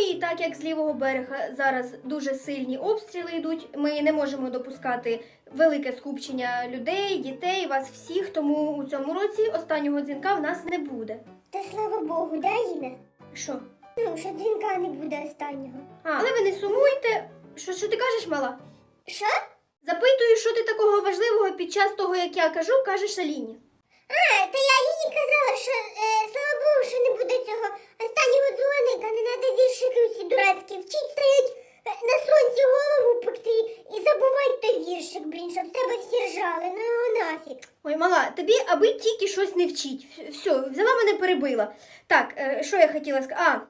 і так як з лівого берега зараз дуже сильні обстріли йдуть, ми не можемо допускати велике скупчення людей, дітей, вас всіх. Тому у цьому році останнього дзвінка в нас не буде. Та слава Богу, да, Іна? Що? Ну, що дзвінка не буде останнього. А, але ви не сумуйте. Що, що ти кажеш, мала? Що? Запитую, що ти такого важливого під час того, як я кажу, кажеш Аліні. А, та я їй казала, що е, слава Богу, що не буде цього останнього дзвоника, не треба віршики усі дурацькі. Вчить стоять е, на сонці голову пекти і забувать той віршик, блін, щоб тебе всі ржали. Ну нафіг. Ой, мала, тобі аби тільки щось не вчить. Все, взяла мене перебила. Так, е, що я хотіла сказати? А.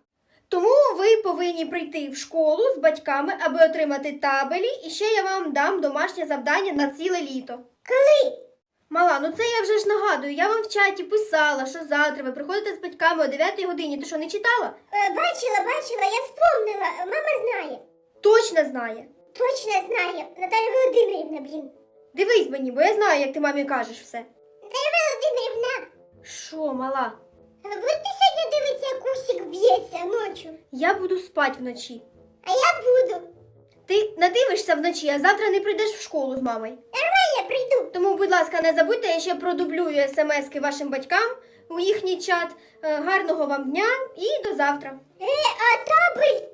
Тому ви повинні прийти в школу з батьками, аби отримати табелі, і ще я вам дам домашнє завдання на ціле літо. Коли? Мала, ну це я вже ж нагадую. Я вам в чаті писала, що завтра ви приходите з батьками о 9 годині. Ти що не читала? Е, бачила, бачила, я вспомнила. Мама знає. Точно знає. Точно знає. Наталя Володимирівна, блін. Дивись мені, бо я знаю, як ти мамі кажеш все. Наталя Володимирівна, Що, мала? будете сьогодні дивитися, як усик б'ється ночі? Я буду спати вночі. А я буду. Ти надивишся вночі, а завтра не прийдеш в школу з мамою. Я прийду. Тому, будь ласка, не забудьте, я ще продублюю смски вашим батькам у їхній чат. Е, Гарного вам дня і до завтра. Е, а табель?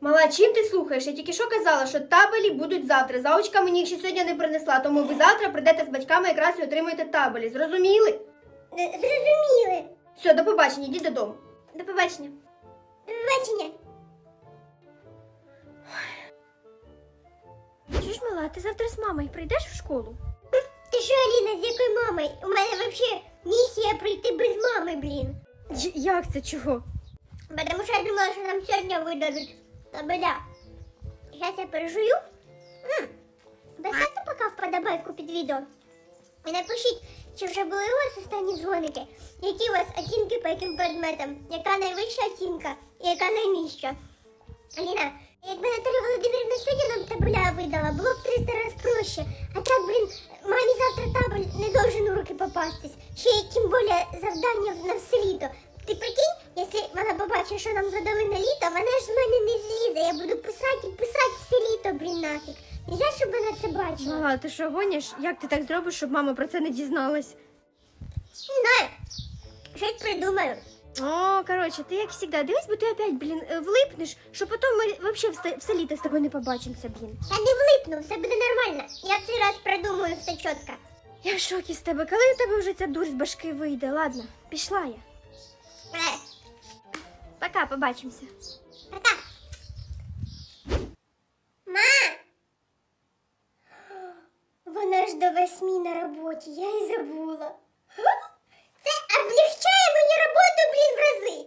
Мала, чим ти слухаєш? Я тільки що казала, що табелі будуть завтра. Заочка мені їх ще сьогодні не принесла, тому ви завтра прийдете з батьками якраз і отримаєте табелі. Зрозуміли? Е, Зрозуміли. Все, до побачення, йдіть додому. До побачення. До побачення. Чуєш, мала, ти завтра з мамою прийдеш в школу? Ти що, Аліна, з якою мамою? У мене взагалі місія прийти без мами, блін. Як це чого? Потому що я думала, що нам сьогодні видадуть табеля. Зараз я пережую. Поставте поки вподобайку під відео. І напишіть, чи вже були у вас останні дзвоники, які у вас оцінки по яким предметам, яка найвища оцінка і яка найнижча. Аліна, якби Наталя Володимирівна сьогодні нам табеля видала, було б 300 разів проще. А так, блін, мамі завтра табель не должен у руки попастись. Ще й тим більше завдання на все літо. Ти прикинь, якщо вона побачить, що нам задали на літо, вона ж з мене не злізе. Я буду писати і писати все літо, блін, нафіг. Нельзя, щоб вона це бачила. Мала, ти що гониш? Як ти так зробиш, щоб мама про це не дізналась? Не знаю. Щось придумаю. О, коротше, ти як завжди, дивись, бо ти опять, блін, е, влипнеш, що потім ми взагалі все, літо з тобою не побачимося, блін. Я не влипну, все буде нормально. Я цей раз продумаю все чітко. Я в шокі з тебе. Коли у тебе вже ця дурь з башки вийде? Ладно, пішла я. Е, Пока, побачимося. пока. Ма! Вона ж до восьми на роботі, я і забула. Це облегчає мені роботу, блін, в рази.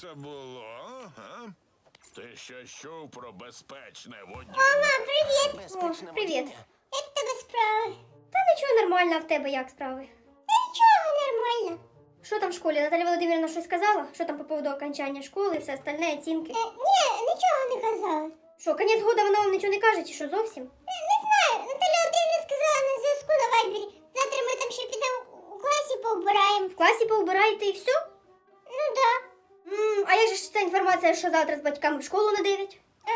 Це було, ага. Ти ще чув про безпечне водіння? Мама, привіт! О, привіт. Як в тебе справи? Та нічого нормально, а в тебе як справи? Та нічого, нормально. Що там в школі? Наталя Володимирівна щось сказала? Що там по поводу окончання школи і все остальне, оцінки? Е, ні, нічого не казала. Що, конець года вона вам нічого не каже, чи що зовсім? Е, Не знаю, Наталя Володимирівна сказала на зв'язку на вайбері. Завтра ми там ще підемо у класі поубираємо. В класі поубираєте і все? М, а як же ж ця інформація, що завтра з батьками в школу на 9? А,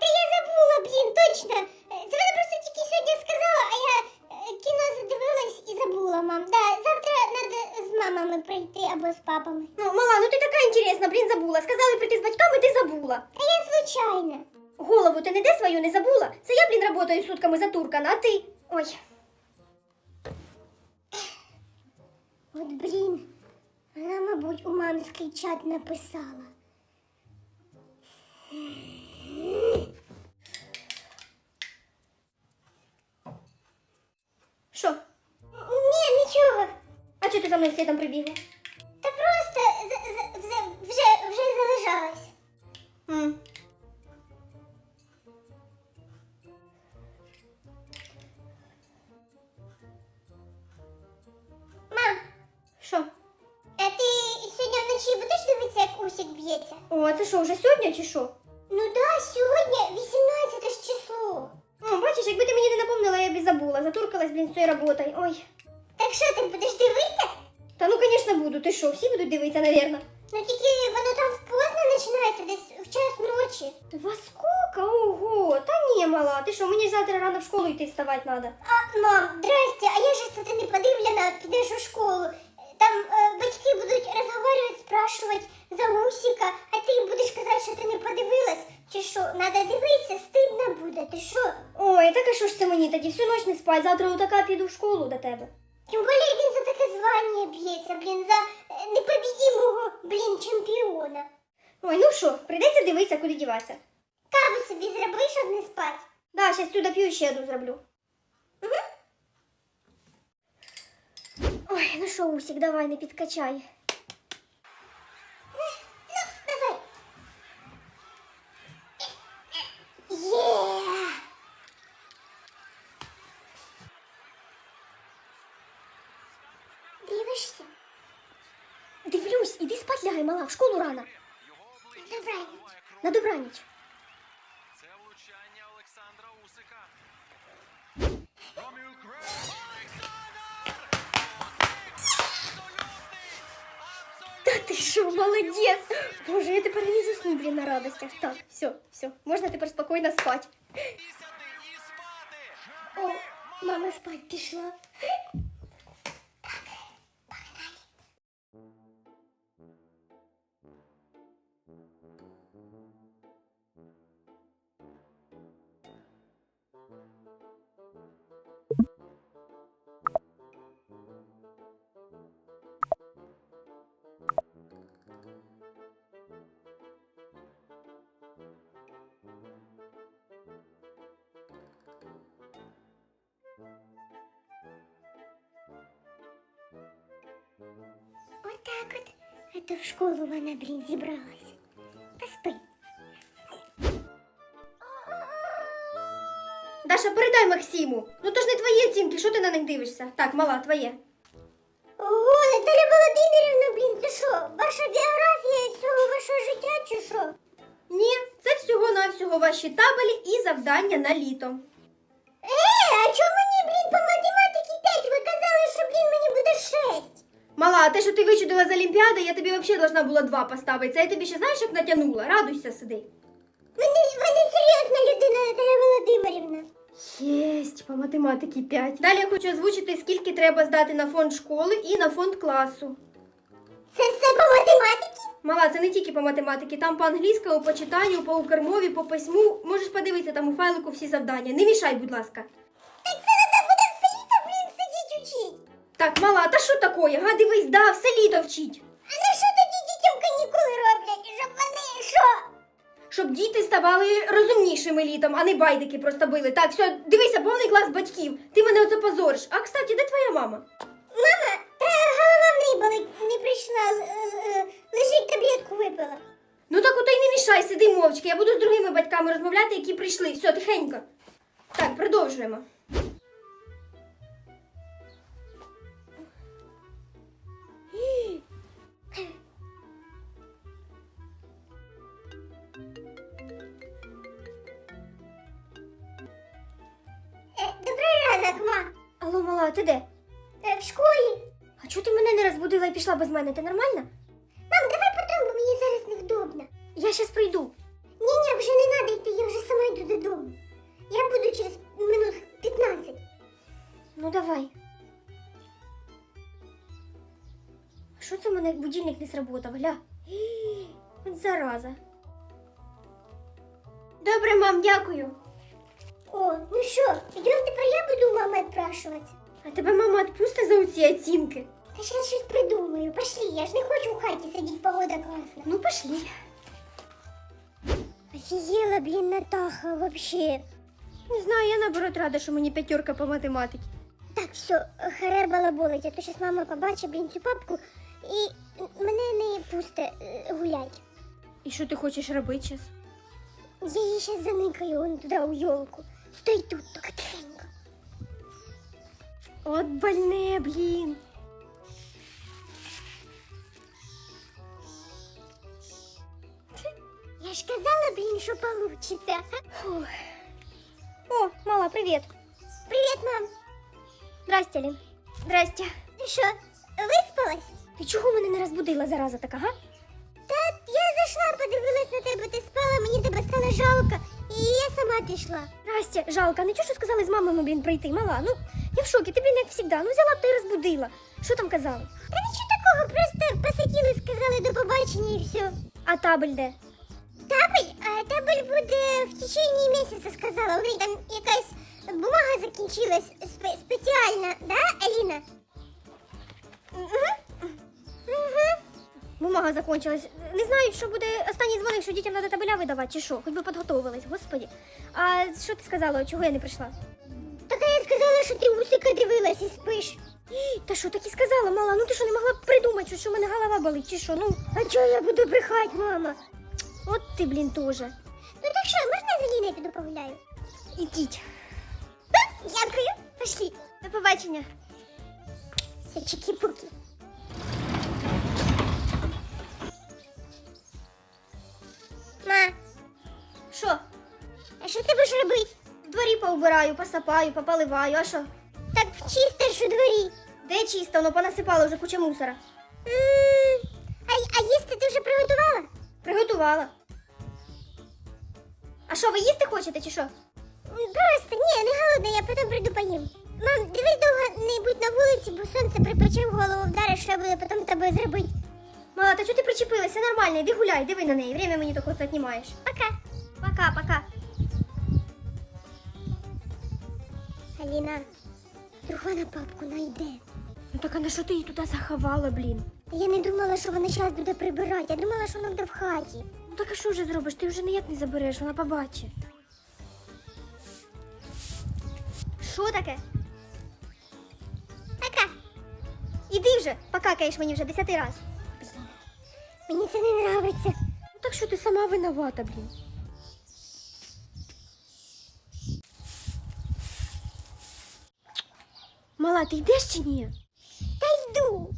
та я забула, блін, точно. Е, Це вона просто тільки сьогодні сказала, а я е, кіно задивилась і забула, мам. Да, завтра треба з мамами прийти або з папами. Ну, мала, ну ти така інтересна, блін, забула. Сказали прийти з батьками, ти забула. А я звичайно. Голову ти не де свою не забула? Це я, блін, работаю сутками затуркана, а ти? Ой. От блін, вона, мабуть, у мамський чат написала. Що? Ні, нічого. А чого ти за мною слідом прибігла? О, якби ти мені не напомнила, я б і забула. Затуркалась, блін, з цією роботою. Ой. Так що ти будеш дивитися? Та ну, звісно, буду. Ти що, всі будуть дивитися, навірно. Ну тільки воно там поздно починається, десь в час ночі. Во сколько? Ого, та ні, мала, ти що, мені завтра рано в школу йти вставати треба. А, мам, здрасте, а я ж це ти не подивлена, підеш у школу. Там е, батьки будуть розговорювати, спрашувати за Усіка, а ти їм будеш казати, що ти не подивилась. Чи що, надо дивитися, стидно буде, ти що? Ой, так а що ж це мені тоді? Всю ніч не спать, завтра отака піду в школу до тебе. Тим більше він за таке звання б'ється, блін, за е, непобідімого, блін, чемпіона. Ой, ну що, прийдеться дивитися, куди діватися. Каву собі зроби, щоб не спати. Да, зараз сюди п'ю і ще одну зроблю. Угу. Ой, ну що, Усік, давай, не підкачай. Давай. Є! Дивишся? Дивлюсь, лягай, мала, в школу рано. Добре. На добраніч. Це влучання Олександра Усика. Та ти що, молодець! Боже, я тепер не засну, блін, на радостях. Так, все, все, можна тепер спокійно спати. О, мама спать пішла. Это в школу вона, блін, зібралась. Поспи. Даша, передай Максиму. Ну то ж не твої оцінки, що ти на них дивишся? Так, мала, твоє. Ого, Наталя Володимирівна, блін, це що? Ваша біографія цього вашого життя чи що? Ні, це всього-навсього ваші табелі і завдання на літо. Мала, а те, що ти вичудила з Олімпіади, я тобі взагалі должна була два поставити. Це я тобі ще знаєш, як натягнула. Радуйся, сиди. Ви не, серйозна людина, Наталя Володимирівна. Єсть, по математиці 5. Далі я хочу озвучити, скільки треба здати на фонд школи і на фонд класу. Це все по математиці? Мала, це не тільки по математиці, там по англійському, по читанню, по укрмові, по письму. Можеш подивитися там у файлику всі завдання. Не мішай, будь ласка. Так це треба буде все літо, блін, сидіть учить. Так, мала, та що такое? Га, дивись, да, все літо вчить. А на що тоді дітям канікули роблять, щоб вони що? Щоб діти ставали розумнішими літом, а не байдики просто били. Так, все, дивися, повний клас батьків. Ти мене оце позориш. А кстати, де твоя мама? Мама, та голова в неї болить, не прийшла, е, е, лежить таблетку випила. Ну так ото й не мішай, сиди мовчки. Я буду з другими батьками розмовляти, які прийшли. Все, тихенько. Так, продовжуємо. Алло, мала, ти де? Е, в школі. А чого ти мене не розбудила і пішла без мене? Ти нормальна? Мам, давай потім, бо мені зараз невдобно. Я щас прийду. Ні, ні, вже не треба йти, я вже сама йду додому. Я буду через минут 15. Ну давай. А Що це в мене будильник не сработав, гля? Гі, От зараза. Добре, мам, дякую. О, ну що, йдемо тепер я буду у мами відпрашуватися. А тебе мама відпусти за оці оцінки? Та зараз щось придумаю. Пошли, я ж не хочу в хаті сидіти, погода класна. Ну, пошли. Офігела, блін, Натаха, вообще. Не знаю, я наоборот рада, що мені п'ятерка по математиці. Так, все, харе балаболить, а то щас мама побачить, блін, цю папку і мене не пусте е, гулять. І що ти хочеш робити зараз? Я її щас заникаю вон туди у йолку. Стой тут, тільки тихенько. От больне, блін. Я ж казала, блін, що получиться. Фух. О, мала, привіт. Привіт, мам. Здрасте, Лін. Здрасте. Ти що, виспалась? Ти чого мене не розбудила, зараза така, га? подивилась на тебе, ти спала, мені тебе стало жалко, і я сама пішла. Настя, жалко, а нічого, що сказали з мамою, блін, прийти, мала. Ну, я в шокі, ти, блін, як завжди. Ну, взяла б та й розбудила. Що там казали? Та нічого такого, просто посиділи, сказали до побачення і все. А табель де? Табель, а табель буде в течение місяця, сказала. У неї там якась бумага закінчилась спе- спеціальна, да, Аліна? Бумага закончилась. Не знаю, що буде останній дзвоник, що дітям треба табеля видавати, чи що, хоч би підготовилась, господі. А що ти сказала, чого я не прийшла? Так я сказала, що ти усика дивилась і спиш. Та що так і сказала, мала, ну ти що не могла б придумати, що, в мене голова болить, чи що? Ну, А чого я буду брехать, мама? от ти, блін, теж. Ну так що, можна я з Аліною піду? Ідіть. Дякую, пошли. До побачення. Все чики-пуки. Ма, Що? а що ти будеш робити? Дворі поубираю, посапаю, попаливаю, а що? Так вчистиш у дворі. Де чисто, воно понасипало вже куча мусора. М, А, а їсти ти вже приготувала? Приготувала. А що, ви їсти хочете чи що? М, Просто ні, не голодна, я потім прийду поїм. Мам, дивись довго не будь на вулиці, бо сонце припече в голову вдариш, що я буду потім з зробити. Мала, та чого ти причепилася? Нормально, іди гуляй, диви на неї. Время мені тільки це знімаєш. Пока. Пока, пока. Аліна, вдруг вона папку найде. Ну так а на що ти її туди заховала, блін? Я не думала, що вона зараз буде прибирати. Я думала, що вона буде в хаті. Ну так а що вже зробиш? Ти вже ніяк не забереш, вона побачить. Що таке? Пока. Іди вже, покакаєш мені вже десятий раз. Мені це не нравиться. Ну так що ти сама виновата, блін. Мала, ти йдеш чи ні? Та йду.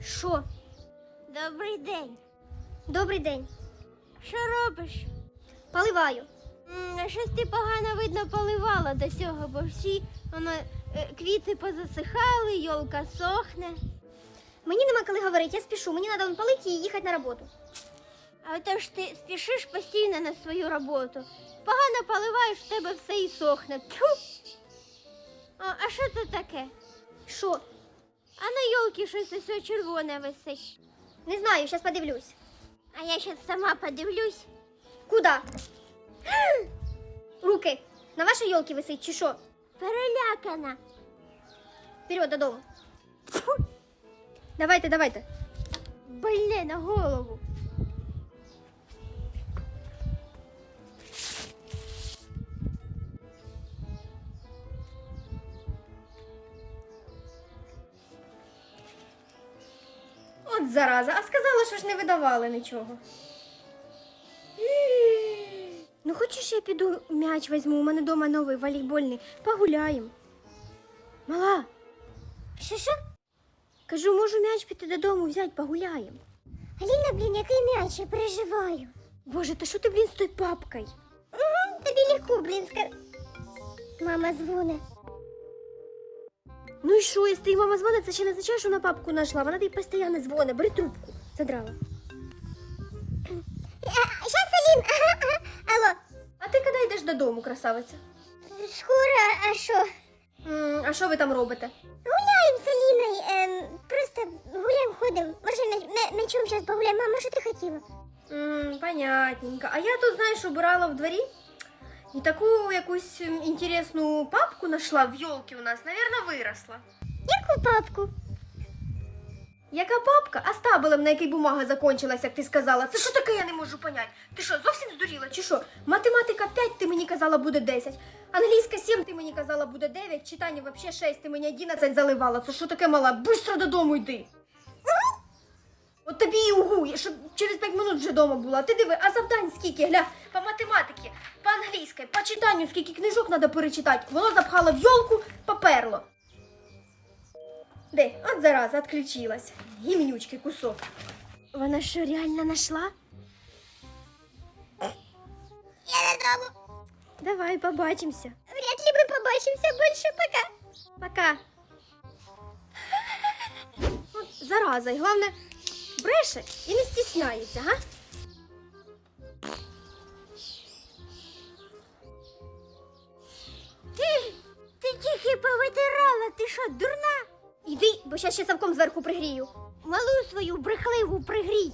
Що? Добрий день. Добрий день. Що робиш? Поливаю. А щось ти погано видно поливала до цього, бо всі воно, е, квіти позасихали, йолка сохне. Мені нема коли говорити, я спішу. Мені треба палити і їхати на роботу. А то ж ти спішиш постійно на свою роботу. Погано поливаєш, в тебе все і сохне. Тьфу! А, а що це таке? Що? А на йолки щось усе червоне висить. Не знаю, зараз подивлюсь. А я щас сама подивлюсь. Куда? Руки. На вашій йолці висить чи що? Перелякана. Вперед додому. Давайте, давайте. Больне на голову. От зараза, а сказала, що ж не видавали нічого. Ну, хочеш, я піду м'яч візьму, у мене вдома новий волейбольний. Погуляємо. Мала, Що що? кажу, можу м'яч піти додому взяти, погуляємо. Аліна, блін, який м'яч, я переживаю. Боже, та що ти, блін, з тою папкою? Угу, тобі легко, блін, ска... Мама дзвоне. Ну і що, якщо їй мама дзвонить, це ще не означає, що вона папку знайшла. Вона тобі постійно дзвонить, бери трубку. Задрала. А, щас, Алін, додому, красавиця? скоро, а що? М, а що ви там робите? Гуляємо з Аліною, ем, просто гуляємо, ходимо. Може, на, на, на чому зараз погуляємо? Мама, що ти хотіла? М, понятненько. А я тут, знаєш, убирала в дворі і таку якусь м, інтересну папку знайшла в йолки у нас, навірно, виросла. Яку папку? Яка папка? А з табелем, на якій бумага закончилась, як ти сказала. Це що таке, я не можу понять. Ти що, зовсім здуріла, чи що? Математика 5, ти мені казала, буде 10. Англійська 7, ти мені казала, буде 9. Читання вообще 6, ти мені 11 заливала. Це що таке мала? Бистро додому йди. От тобі і угу, я щоб через 5 минут вже вдома була. Ти диви, а завдань скільки, гля, по математиці, по англійській, по читанню, скільки книжок треба перечитати. Воно запхало в йолку, поперло. Де? От зараза, отключилась. Гімнючки кусок. Вона що, реально нашла? Я додому. Давай побачимося. Вряд ли мы побачимся больше. Пока. Пока. От зараза, і головне, бреше і не стісняється, га? Ти тільки повитирала, ти що, дурна? Іди, бо ще совком зверху пригрію. Малу свою брехливу пригрій.